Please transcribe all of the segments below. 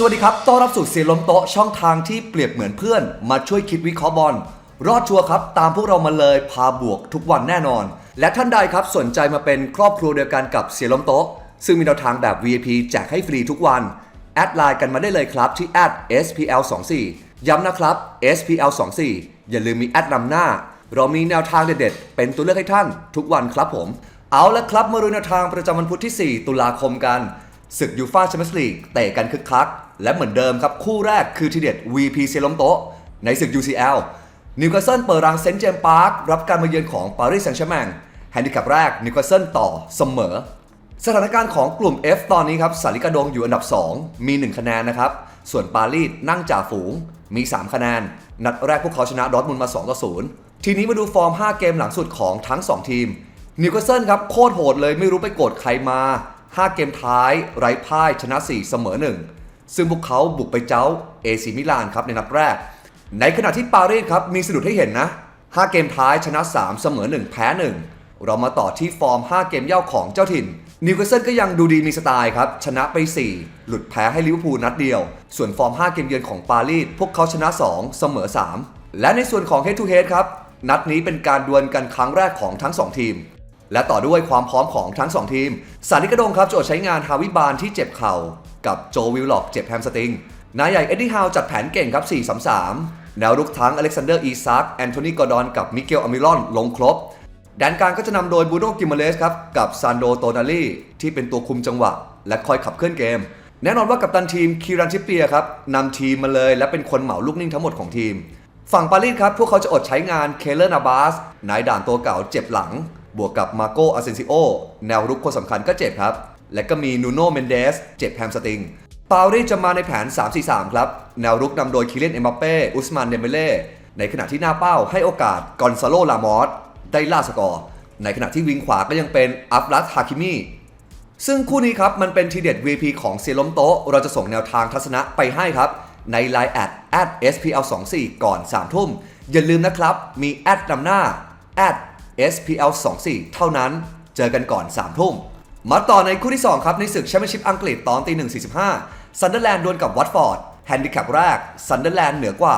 สวัสดีครับ ต้อนรับสู่เสียล้มโต๊ะช่องทางที่เปรียบเหมือนเพื่อน มาช่วยคิดวิเคราะห์บอล รอดชัวร์ครับ ตามพวกเรามาเลยพาบวกทุกวันแน่นอน และท่านใดครับสนใจมาเป็นครอบครัวเดียวกันกับเสียล้มโต๊ะ ซึ่งมีแนวทางแบบ VIP แจกให้ฟรีทุกวัน แอดไลน์กันมาได้เลยครับที่ @spl24 ย้ำนะครับ spl24 อย่าลืมมีแอดนำหน้า เรามีแนวทางเด็ดๆเป็นตัวเลือกให้ท่าน ทุกวันครับผม เอาละครับมารู้แนวทางประจำวันพุธที่ 4 ตุลาคมกันศึกยูฟ่าแชมเปี้ยนส์ลีกเตะกันคึกคัก และเหมือนเดิมครับ คู่แรกคือทีเด็ด VP เซลมโตในศึก UCL นิวคาสเซิลเปิดรังเซนต์เจมส์พาร์ครับการมาเยือนของปารีสแซงต์แชร์แมงแฮนดิแคปแรกนิวคาสเซิลต่อเสมอ สถานการณ์ของกลุ่ม F ตอนนี้ครับสาริกาดงอยู่อันดับ 2 มี 1 คะแนนนะครับ ส่วนปารีสนั่งจ่าฝูงมี 3 คะแนน นัดแรกพวกเขาชนะดอร์ทมุนมา2ต่อ0ทีนี้มาดูฟอร์ม 5 เกมหลังสุดของทั้ง 2 ทีมนิวคาสเซิลครับโคตรโหดเลยไม่รู้ไปโกรธใครมา 5 เกมท้าย ไร้พ่ายชนะ 4 เสมอ 1 ซึ่งพวกเขาบุกไปเจ้าเอซิมิลานครับในนัดแรก ในขณะที่ปารีสครับมีสะดุดให้เห็นนะ 5 เกมท้ายชนะ 3 เสมอ 1 แพ้ 1 เรามาต่อที่ฟอร์ม 5 เกมเย่าของเจ้าถิ่น นิวคาสเซิลก็ยังดูดีมีสไตล์ครับ ชนะไป 4 หลุดแพ้ให้ลิเวอร์พูลนัดเดียว ส่วนฟอร์ม 5 เกมเยือนของปารีสพวกเขาชนะ 2 เสมอ 3 และในส่วนของ Head to Head ครับนัดนี้เป็นการดวลกันครั้งแรกของทั้ง 2 ทีม และต่อด้วยความพร้อมของทั้ง 2 ทีม สาริกระดงครับโจทย์ใช้งานฮาวิบานที่เจ็บเข่า กับโจวิลล็อกเจ็บแฮมสตริงนายใหญ่เอ็ดดี้ฮาวจัดแผนเก่งครับ 4-3-3 แนวรุกทั้งอเล็กซานเดอร์อีซักแอนโทนีกอร์ดอนกับมิเกลอมิรอนลงครบแดนกลางก็จะนำโดยบูโนกิมเมเลสครับกับซานโดโตนาลีที่เป็นตัวคุมจังหวะ และคอยขับเคลื่อนเกม แน่นอนว่ากัปตันทีมคีรันชิปเปียครับนำทีมมาเลยและเป็นคนเหมาลูกนิ่งทั้งหมดของทีม ฝั่งปารีสครับพวกเขาจะอดใช้งานเคเลอร์นาบาสนายด่านตัวเก่าเจ็บหลัง บวกกับมาโกอาเซนซิโอแนวรุกคนสำคัญก็เจ็บครับ และก็มีนูโน่เมนเดสเจ็บแฮมสติงปารีสจะมาในแผน 3-4-3 ครับ แนวรุกนำโดยคิเลนเอ็มบัปเป้ อุสมานเดมเบเล่ ในขณะที่หน้าเป้าให้โอกาสกอนซาโล ลามอส ได้ล่าสกอร์ ในขณะที่วิงขวาก็ยังเป็นอัฟรัสฮาคิมีซึ่งคู่นี้ครับ มันเป็นทีเด็ด VP ของเซียล้มโต๊ะ เราจะส่งแนวทางทัศนะไปให้ครับ ใน Line แอด at spl24 ก่อน 3 ทุ่ม อย่าลืมนะครับ มีแอดนำหน้า at spl24 เท่านั้น เจอกันก่อน 3 ทุ่ม มาต่อในคู่ที่ 2 ครับ ในศึกแชมเปี้ยนชิพอังกฤษตอนตี1.45ซันเดอร์แลนด์ดวลกับวัตฟอร์ดแฮนดิแคปแรกซันเดอร์แลนด์เหนือกว่า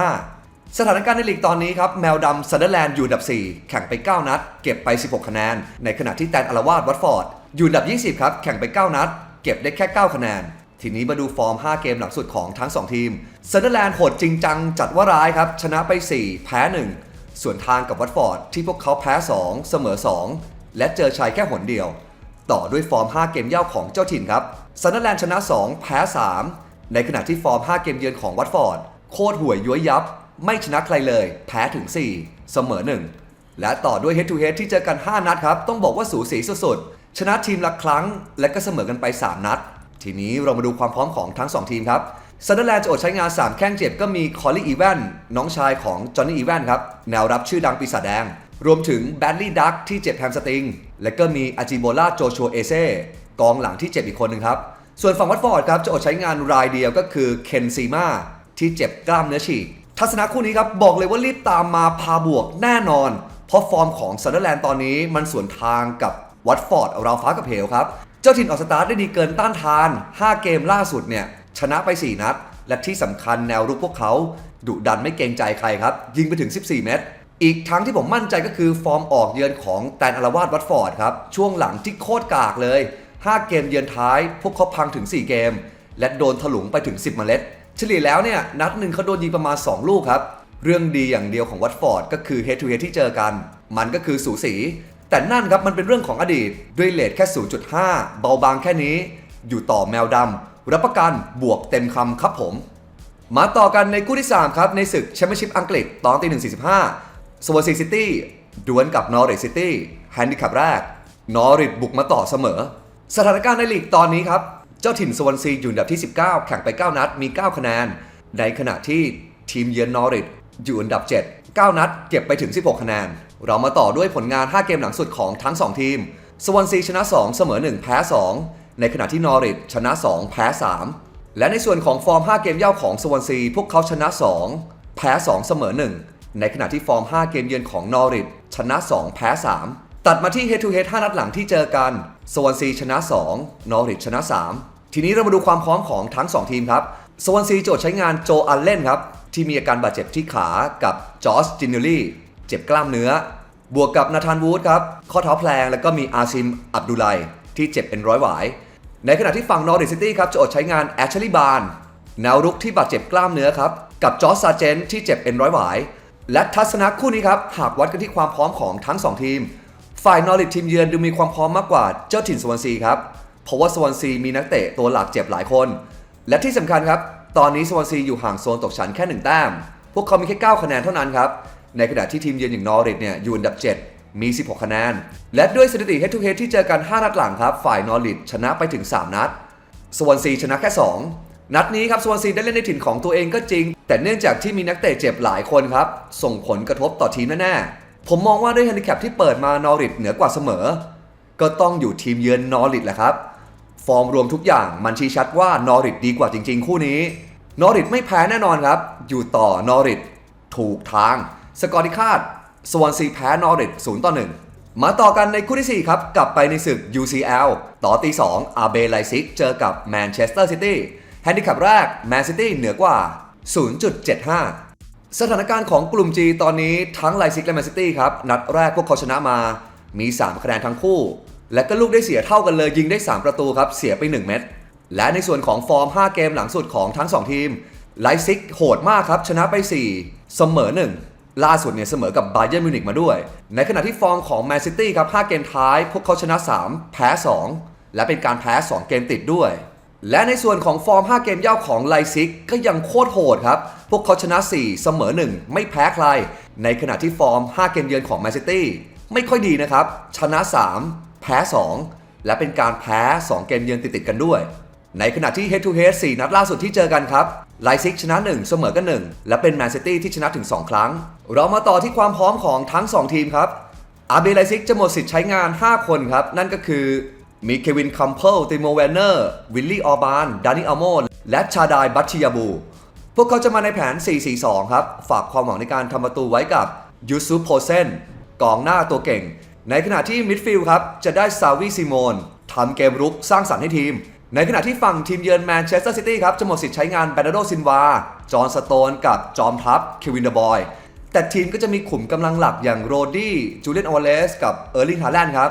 0.5 สถานการณ์ในลีกตอนนี้ครับ แมวดำซันเดอร์แลนด์อยู่อันดับ 4 แข่งไป 9 นัด เก็บไป 16 คะแนน ในขณะที่แตนอาราวาสวัตฟอร์ดอยู่อันดับ 20 ครับ แข่งไป 9 นัด เก็บได้แค่ 9 คะแนน ทีนี้มาดูฟอร์ม 5 เกมหลังสุดของทั้ง 2 ทีมซันเดอร์แลนด์โหดจริงจังจัดว่าร้ายครับชนะไป 4 แพ้ 1 ส่วนทางกับวัตฟอร์ดที่พวกเขาแพ้ 2 เสมอ 2 และเจอชัยแค่หนเดียว ต่อด้วยฟอร์ม 5 เกมเย่าของเจ้าถิ่นครับซันเดอร์แลนด์ชนะ 2 แพ้ 3 ในขณะที่ฟอร์ม 5 เกมเยือนของวัตฟอร์ด โคตรห่วยย้วยยับ ไม่ชนะใครเลย แพ้ถึง 4 เสมอ 1 และต่อด้วย Head to Head ที่เจอกัน 5 นัดครับ ต้องบอกว่าสูสีสุดๆ ชนะทีมละครั้ง และก็เสมอกันไป 3 นัด ทีนี้เรามาดูความพร้อมของทั้ง 2 ทีมครับซันเดอร์แลนด์จะอดใช้งาน 3 แข้งเจ็บก็มีคอลลี่อีแวนน้องชายของจอห์นนี่อีแวนครับแนวรับชื่อดังปีศาจแดง รวมถึงแบดลี่ดักที่เจ็บแฮมสติง และก็มีอาจิโบล่าโจชัวเอเซ่กองหลังที่เจ็บอีกคนหนึ่งครับ ส่วนฝั่งวัตฟอร์ดครับจะอดใช้งานรายเดียวก็คือเคนซีมาที่เจ็บกล้ามเนื้อฉีก ทัศนะคู่นี้ครับบอกเลยว่ารีบตามมาพาบวกแน่นอน เพราะฟอร์มของซันเดอร์แลนด์ตอนนี้มันสวนทางกับวัตฟอร์ดเราฟ้ากับเหวครับ เจ้าถิ่นออกสตาร์ทได้ดีเกินต้านทาน 5 เกมล่าสุดเนี่ยชนะไป 4 นัด และที่สำคัญแนวรุกพวกเขาดุดันไม่เกรงใจใครครับ ยิงไปถึง 14 เมตร อีกทั้งที่ผมมั่นใจก็คือฟอร์มออกเยือนของแตนอาราวาสวัตฟอร์ดครับ ช่วงหลังที่โคตรกากเลย 5 เกมเยือนท้าย พวกเขาพังถึง 4 เกม และโดนถลุงไปถึง 10 เมล็ด เฉลี่ยแล้วเนี่ย นัดหนึ่งเขาโดนยิงประมาณ 2 ลูกครับ เรื่องดีอย่างเดียวของวัตฟอร์ดก็คือ head to head ที่เจอกัน มันก็คือสูสี แต่นั่นครับมันเป็นเรื่องของอดีตด้วยเลทแค่ 0.5 เบาบางแค่นี้ อยู่ต่อแมวดำรับประกันบวกเต็มคำครับผม มาต่อกันในคู่ที่3ครับในศึกแชมเปี้ยนชิพอังกฤษตอนตี1.45ส สวอซีซิตี้ดวลกับนอริทซิตี้แฮนดิแคปแรก นอริทบุกมาต่อเสมอ สถานการณ์ในลีกตอนนี้ครับ เจ้าถิ่นสวอนซีอยู่อันดับที่ 19 แข่งไป 9 นัดมี 9 คะแนน ในขณะที่ทีมเยือนนอริทอยู่อันดับ 7 9 นัด เก็บไปถึง 16 คะแนน เรามาต่อด้วยผลงาน 5 เกมหลังสุดของทั้ง 2 ทีม สวอนซีชนะ 2 เสมอ 1 แพ้ 2 ในขณะที่นอริทชนะ 2 แพ้ 3 และในส่วนของฟอร์ม 5 เกมเย่าของสวอนซีพวกเขาชนะ 2 แพ้ 2 เสมอ 1 ในขณะที่ฟอร์ม 5 เกมเยือนของนอริทชนะ 2 แพ้ 3 ตัดมาที่ Head to Head 5นัดหลังที่เจอกันสวอนซีชนะ 2 นอริทชนะ 3 ทีนี้เรามาดูความพร้อมของทั้ง 2 ทีมครับสวอนซีโจทย์ใช้งานโจอัลเลนครับ ที่มีอาการบาดเจ็บที่ขากับจอร์จจินเนลลี่เจ็บกล้ามเนื้อ บวกกับนาธานวูดครับข้อเท้าแพลงแล้วก็มีอาซิมอับดุไลที่เจ็บเป็นร้อยหวาย ในขณะที่ฝั่งนอริซิตี้ครับจะอดใช้งานแอชลีบานแนวรุกที่บาดเจ็บกล้ามเนื้อครับ กับจอร์จซาเจนที่เจ็บเป็นร้อยหวาย และทัศนะคู่นี้ครับ หากวัดกันที่ความพร้อมของทั้ง 2 ทีม ฝ่ายนอริททีมเยือนดูมีความพร้อมมากกว่าเจ้าถิ่นสวอนซีครับ เพราะว่าสวอนซีมีนักเตะตัวหลักเจ็บหลายคน และที่สำคัญครับ ตอนนี้สวอนซีอยู่ห่างโซนตกชั้นแค่หนึ่งแต้ม พวกเขามีแค่ 9 คะแนนเท่านั้นครับ ในขณะที่ทีมเยือนอย่างนอริทเนี่ยอยู่อันดับ 7 มี 16 คะแนน และด้วยสถิติ head to head ที่เจอกัน 5 นัดหลังครับ ฝ่ายนอริทชนะไปถึง 3 นัดสวอนซีชนะแค่ 2 นัดนี้ครับสวอนซีได้เล่นในถิ่นของตัวเองก็จริง แต่เนื่องจากที่มีนักเตะเจ็บหลายคนครับ ส่งผลกระทบต่อทีมแน่ๆ ผมมองว่าด้วยแฮนดิแคปที่เปิดมานอริทเหนือกว่าเสมอ ก็ต้องอยู่ทีมเยือนนอริทแหละครับ ฟอร์มรวมทุกอย่างมันชี้ชัดว่านอริทดีกว่าจริง ๆ คู่นี้ นอริทไม่แพ้แน่นอนครับ อยู่ต่อนอริทถูกทาง สกอร์ที่คาดสวอนซีแพ้นอริท0ต่อ1มาต่อกันในคู่ที่ 4 ครับ กลับไปในศึก UCL ต่อตี2อาเบไลซิกเจอกับแมนเชสเตอร์ซิตี้แฮนดิแคปแรกแมนซิตี้เหนือกว่า 0.75 สถานการณ์ของกลุ่ม G ตอนนี้ทั้งไลซิกและแมนซิตี้ครับ นัดแรกพวกเขาชนะมา มี 3 คะแนนทั้งคู่ และก็ลูกได้เสียเท่ากันเลยยิงได้ 3 ประตูครับ เสียไป 1 เม็ด และในส่วนของฟอร์ม 5 เกมหลังสุดของทั้ง 2 ทีม ไลซิกโหดมากครับ ชนะไป 4 เสมอ 1 ล่าสุดเนี่ยเสมอกับบาเยิร์นมิวนิกมาด้วย ในขณะที่ฟอร์มของแมนซิตี้ครับ 5 เกมท้าย พวกเขาชนะ 3 แพ้ 2 และเป็นการแพ้ 2 เกมติดด้วย และในส่วนของฟอร์ม 5 เกมเย่าของไลซิกก็ยังโคตรโหดครับ พวกเขาชนะ 4 เสมอ 1 ไม่แพ้ใคร ในขณะที่ฟอร์ม 5 เกมเยือนของแมนซิตี้ไม่ค่อยดีนะครับ ชนะ 3 แพ้ 2 และเป็นการแพ้ 2 เกมเยือนติดๆกันด้วย ในขณะที่ head to head 4 นัดล่าสุดที่เจอกันครับไลซิกชนะ 1 เสมอกัน 1 และเป็นแมนซิตี้ที่ชนะถึง 2 ครั้ง เรามาต่อที่ความพร้อมของทั้ง 2 ทีมครับอาร์เบไลซิกจะหมดสิทธิ์ใช้งาน 5 คนครับ นั่นก็คือ มีเควินคัมเพิลติโมแวนเนอร์ วิลลี่ออบาน ดานิอัลโมและชาดายบัตชิยาบู พวกเขาจะมาในแผน 4-4-2 ครับ ฝากความหวังในการทำประตูไว้กับยูซุปโพเซนกองหน้าตัวเก่ง ในขณะที่มิดฟิลด์ครับ จะได้ซาวิซิโมนทำเกมรุกสร้างสรรค์ให้ทีม ในขณะที่ฝั่งทีมเยือนแมนเชสเตอร์ซิตี้ครับ จะหมดสิทธิ์ใช้งานแบรนาโดซินวา จอห์นสโตน กับจอมทัพเควินเดอะบอย แต่ทีมก็จะมีขุมกำลังหลักอย่างโรดี้จูเลียนออเลสกับเออร์ลิงฮาแลนด์ครับ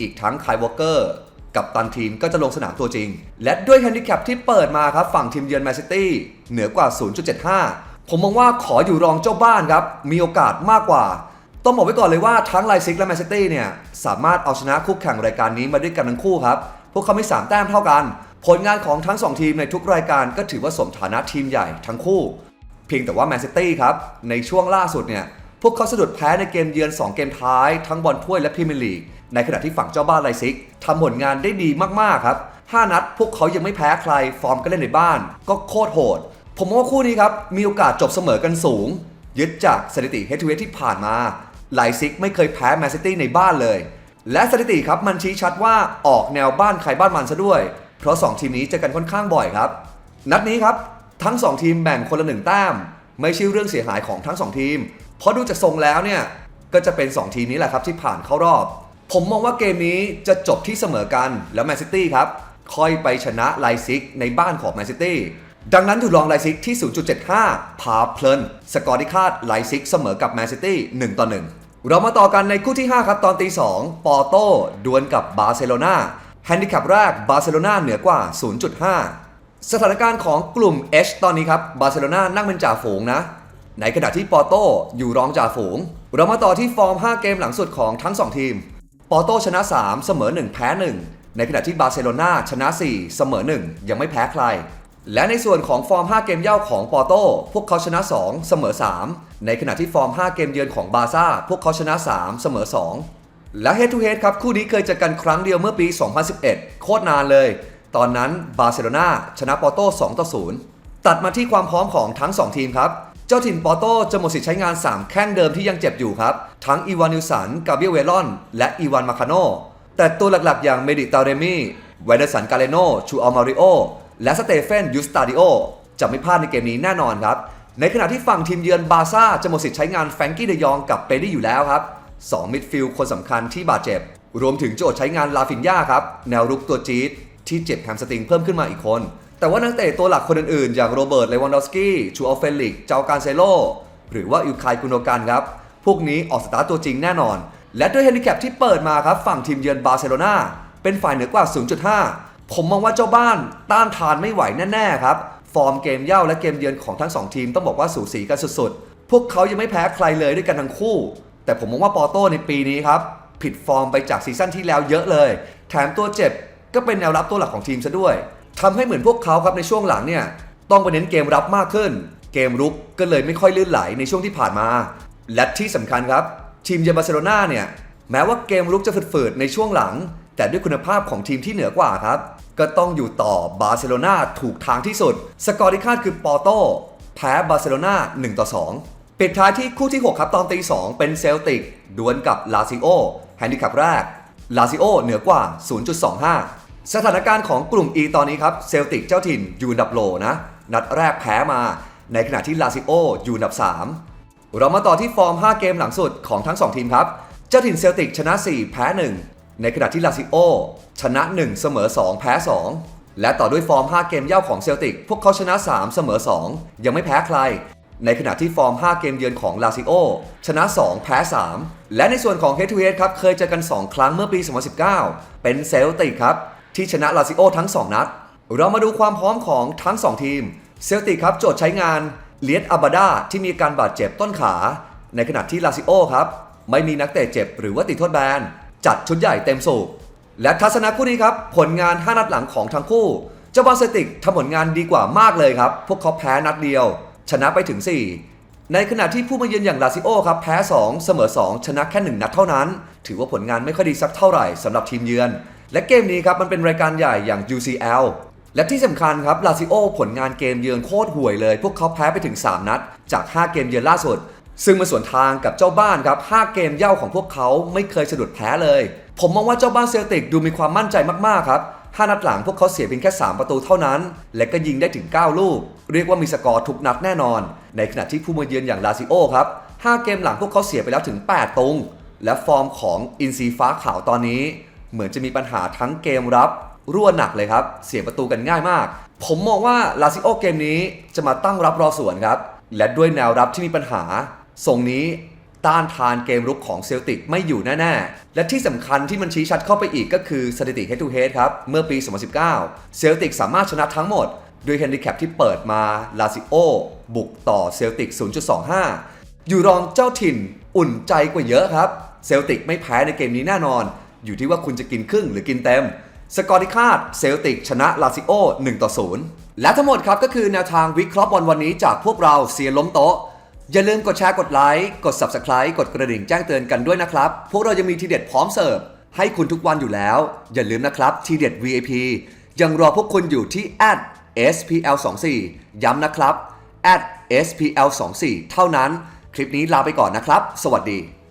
อีกทั้งไคลวอเกอร์ กับตันทีมก็จะลงสนามตัวจริง และด้วยแฮนดิแคปที่เปิดมาครับฝั่งทีมเยือนแมนซิตี้เหนือกว่า 0.75 ผมมองว่าขออยู่รองเจ้าบ้านครับ มีโอกาสมากกว่า ต้องบอกไว้ก่อนเลยว่าทั้งไลซิกและแมนซิตี้เนี่ย สามารถเอาชนะคู่แข่งรายการนี้มาด้วยกันทั้งคู่ครับ พวกเขาไม่3แต้มเท่ากัน ผลงานของทั้ง 2 ทีมในทุกรายการก็ถือว่าสมฐานะทีมใหญ่ทั้งคู่ เพียงแต่ว่าแมนซิตี้ครับในช่วงล่าสุดเนี่ยพวกเขาสะดุดแพ้ในเกมเยือน 2 เกมท้ายทั้งบอลถ้วยและพรีเมียร์ลีก ในขณะที่ฝั่งเจ้าบ้านไลซิกทำผลงานได้ดีมากๆครับ 5 นัดพวกเขายังไม่แพ้ใคร ฟอร์มก็เล่นในบ้าน ก็โคตรโหด ผมว่าคู่นี้ครับมีโอกาสจบเสมอกันสูง ยึดจากสถิติเฮ d ทูเ a ที่ผ่านมาไลซิกไม่เคยแพ้แมนซิตี้ในบ้านเลย และสถิติครับมันชี้ชัดว่าออกแนวบ้านใครบ้านมันซะด้วย เพราะ 2 ทีมนี้เจอกันค่อนข้างบ่อยครับ นัดนี้ครับทั้ง 2 ทีมแบ่งคนละหนึ่งแต้ม ไม่ใช่เรื่องเสียหายของทั้ง 2 ทีม เพราะดูจากทรงแล้วเนี่ยก็จะเป็น 2 ทีมนี้แหละครับที่ผ่านเข้ารอบ ผมมองว่าเกมนี้จะจบที่เสมอกันแล้วแมนซิตี้ครับ ค่อยไปชนะไลซิกในบ้านของแมนซิตี้ดังนั้นถูกลองไลซิกที่ 0.75 พาเพลิน สกอร์ที่คาดไลซิกเสมอกับแมนซิตี้1ต่อ1 เรามาต่อกันในคู่ที่ 5 ครับ ตอนตี 2 ปอร์โตดวลกับบาร์เซโลนาแฮนดิแคปแรกบาร์เซโลนาเหนือกว่า 0.5 สถานการณ์ของกลุ่ม H ตอนนี้ครับบาร์เซโลนานั่งเป็นจ่าฝูงนะ ในขณะที่ปอร์โตอยู่รองจ่าฝูง เรามาต่อที่ฟอร์ม 5 เกมหลังสุดของทั้ง 2 ทีม ปอร์โตชนะ 3 เสมอ 1 แพ้ 1 ในขณะที่บาร์เซโลนาชนะ 4 เสมอ 1 ยังไม่แพ้ใคร และในส่วนของฟอร์ม 5 เกมเย่าของปอร์โตพวกเขาชนะ 2 เสมอ 3 ในขณะที่ฟอร์ม 5 เกมเยือนของบาร์ซ่าพวกเขาชนะ 3 เสมอ 2 และ Head to Head ครับคู่นี้เคยเจอกันครั้งเดียวเมื่อปี 2011 โคตรนานเลย ตอนนั้นบาร์เซโลนาชนะปอร์โต2ต่อ0ตัดมาที่ความพร้อมของทั้ง 2 ทีมครับ จ้าถิ่นปอโต้จะหมดสิทธิ์ใช้งาน 3 แข้งเดิมที่ยังเจ็บอยู่ครับ ทั้งอีวานิวสัน กาเบียเวลอน และอีวานมาคาโน แต่ตัวหลักๆ อย่างเมดิตาเรมีไวเดสันกาเลโน ชูอัลมาริโอ และสเตเฟนยูสตาดิโอ จะไม่พลาดในเกมนี้แน่นอนครับ ในขณะที่ฝั่งทีมเยือนบาร์ซ่าจะหมดสิทธิ์ใช้งานแฟรงกี้เดยองกับเปดี้อยู่แล้วครับสองมิดฟิลด์คนสำคัญที่บาดเจ็บ รวมถึงโจทย์ใช้งานลาฟินยาครับแนวรุกตัวจี๊ดที่เจ็บแฮมสตริงเพิ่มขึ้นมาอีกคน แต่ว่านักเตะตัวหลักคนอื่นๆ อย่างโรเบิร์ต เลวันดอฟสกี้ชูอัลเฟลิก เจ้าการเซโล หรือว่าอิวคายกุนโดกันครับ พวกนี้ออกสตาร์ตัวจริงแน่นอน และด้วยเฮนดิแคปที่เปิดมาครับ ฝั่งทีมเยือนบาร์เซโลนาเป็นฝ่ายเหนือกว่า 0.5 ผมมองว่าเจ้าบ้านต้านทานไม่ไหวแน่ๆครับ ฟอร์มเกมเย่าและเกมเยือนของทั้งสองทีมต้องบอกว่าสูสีกันสุดๆ พวกเขายังไม่แพ้ใครเลยด้วยกันทั้งคู่ แต่ผมมองว่าปอร์โต้ในปีนี้ครับผิดฟอร์มไปจากซีซั่นที่แล้วเยอะเลย แถมตัวเจ็บก็เป็นแนวรับตัวหลักของทีมซะด้วย ทำให้เหมือนพวกเขาครับในช่วงหลังเนี่ยต้องไปเน้นเกมรับมากขึ้น เกมรุกก็เลยไม่ค่อยลื่นไหลในช่วงที่ผ่านมา และที่สำคัญครับ ทีมเยอร์บาร์เซโลนาเนี่ยแม้ว่าเกมรุกจะฝืดๆในช่วงหลัง แต่ด้วยคุณภาพของทีมที่เหนือกว่าครับ ก็ต้องอยู่ต่อบาร์เซโลนาถูกทางที่สุด สกอร์ที่คาดคือปอโตแพ้บาร์เซโลนา1ต่อ2ปิดท้ายที่คู่ที่ 6 ครับตอนตี2เป็นเซลติกดวลกับลาซิโอแฮนดิคัพแรกลาซิโอเหนือกว่า 0.25 สถานการณ์ของกลุ่ม E ตอนนี้ครับเซลติกเจ้าถิ่นอยู่อันดับโลนะนัดแรกแพ้มา ในขณะที่ลาซิโออยู่อันดับ 3 เรามาต่อที่ฟอร์ม 5 เกมหลังสุดของทั้ง 2 ทีมครับ เจ้าถิ่นเซลติกชนะ 4 แพ้ 1 ในขณะที่ลาซิโอชนะ 1 เสมอ 2 แพ้ 2 และต่อด้วยฟอร์ม 5 เกมเย่าของเซลติกพวกเขาชนะ 3 เสมอ 2 ยังไม่แพ้ใคร ในขณะที่ฟอร์ม 5 เกมเยือนของลาซิโอชนะ 2 แพ้ 3 และในส่วนของ Head to Head ครับเคยเจอกัน 2 ครั้งเมื่อปี 2019 เป็นเซลติกครับ ที่ชนะลาซิโอทั้ง 2 นัด เรามาดูความพร้อมของทั้ง 2 ทีม เซลติกครับโจทย์ใช้งานเลียดอาบาดาที่มีการบาดเจ็บต้นขา ในขณะที่ลาซิโอครับ ไม่มีนักเตะเจ็บหรือว่าติดโทษแบน จัดชุดใหญ่เต็มสูบและทัศนะคู่นี้ครับ ผลงาน 5 นัดหลังของทั้งคู่ เจ้าบาเซติกทำผลงานดีกว่ามากเลยครับ พวกเขาแพ้นัดเดียว ชนะไปถึง 4 ในขณะที่ผู้มาเยือนอย่างลาซิโอครับแพ้ 2 เสมอ 2 ชนะแค่ 1 นัดเท่านั้น ถือว่าผลงานไม่ค่อยดีสักเท่าไหร่สำหรับทีมเยือน และเกมนี้ครับมันเป็นรายการใหญ่อย่าง UCL และที่สำคัญครับลาซิโอผลงานเกมเยือนโคตรห่วยเลย พวกเขาแพ้ไปถึง 3 นัด จาก 5 เกมเยือนล่าสุด ซึ่งมาส่วนทางกับเจ้าบ้านครับ 5 เกมเย่าของพวกเขาไม่เคยสะดุดแพ้เลย ผมมองว่าเจ้าบ้านเซลติกดูมีความมั่นใจมากๆครับ5นัดหลังพวกเขาเสียเพียงแค่ 3 ประตูเท่านั้น และก็ยิงได้ถึง 9 ลูก เรียกว่ามีสกอร์ทุกนัดแน่นอน ในขณะที่ผู้มาเยือนอย่างลาซิโอครับ 5 เกมหลังพวกเขาเสียไปแล้วถึง 8 ตรง และฟอร์มของอินซีฟ้าขาวตอนนี้ เหมือนจะมีปัญหาทั้งเกมรับรั่วหนักเลยครับ เสียประตูกันง่ายมาก ผมมองว่าลาซิโอเกมนี้จะมาตั้งรับรอสวนครับ และด้วยแนวรับที่มีปัญหาทรงนี้ต้านทานเกมรุกของเซลติกไม่อยู่แน่ๆ และที่สำคัญที่มันชี้ชัดเข้าไปอีกก็คือสถิติ head to head ครับ เมื่อปี 2019 เซลติกสามารถชนะทั้งหมด ด้วยแฮนดิแคปที่เปิดมาลาซิโอบุกต่อเซลติก 0.25 อยู่รองเจ้าถิ่นอุ่นใจกว่าเยอะครับ เซลติกไม่แพ้ในเกมนี้แน่นอน อยู่ที่ว่าคุณจะกินครึ่งหรือกินเต็ม สกอร์ที่คาดเซลติกชนะลาซิโอ1ต่อ0และทั้งหมดครับก็คือแนวทางวิเคราะห์บอลวันนี้จากพวกเราเซียล้มโต๊ะอย่าลืมกดแชร์กดไลค์กด Subscribe กดกระดิ่งแจ้งเตือนกันด้วยนะครับ พวกเราจะมีทีเด็ดพร้อมเสิร์ฟให้คุณทุกวันอยู่แล้ว อย่าลืมนะครับทีเด็ด VIP ยังรอพวกคุณอยู่ที่ @spl24 ย้ำนะครับ @spl24 เท่านั้น คลิปนี้ลาไปก่อนนะครับ สวัสดี